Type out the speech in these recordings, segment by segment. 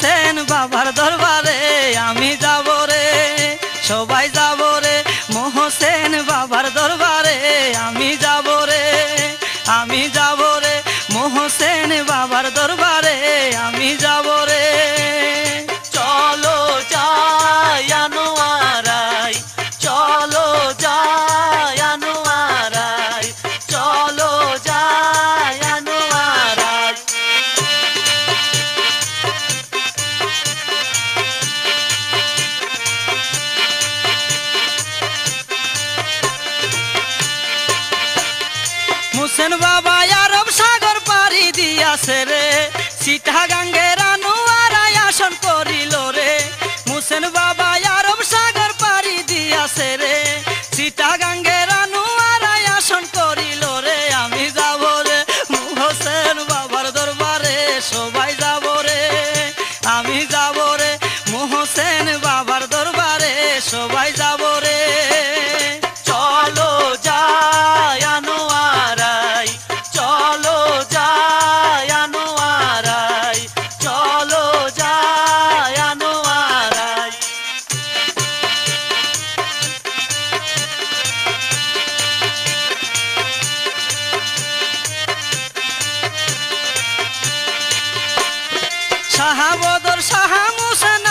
গেছেন বাবার দরবারে আমি যাব রে সবাই যাব রে। মোহসেন বাবার দরবারে হুসেন বাবা আরব সাগর পাড়ি দিয়াছে রে। সীতা গাঙ্গের আনুয়ারায় আসন শাহাবদর সাহা মুসান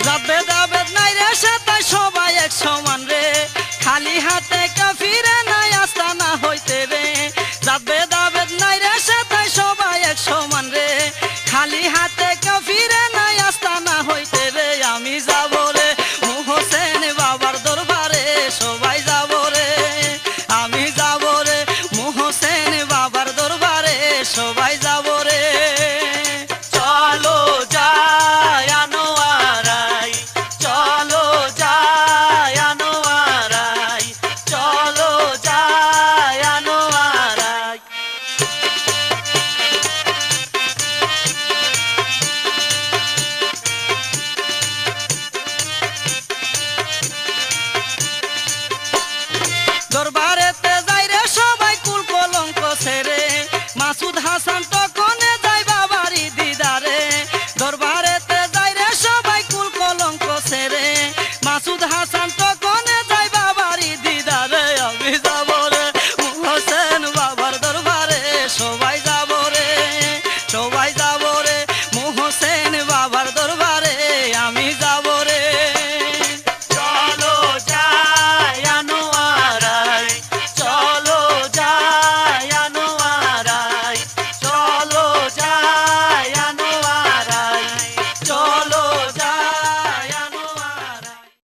রাত মাসুদ হাসান মাসুদ হাসান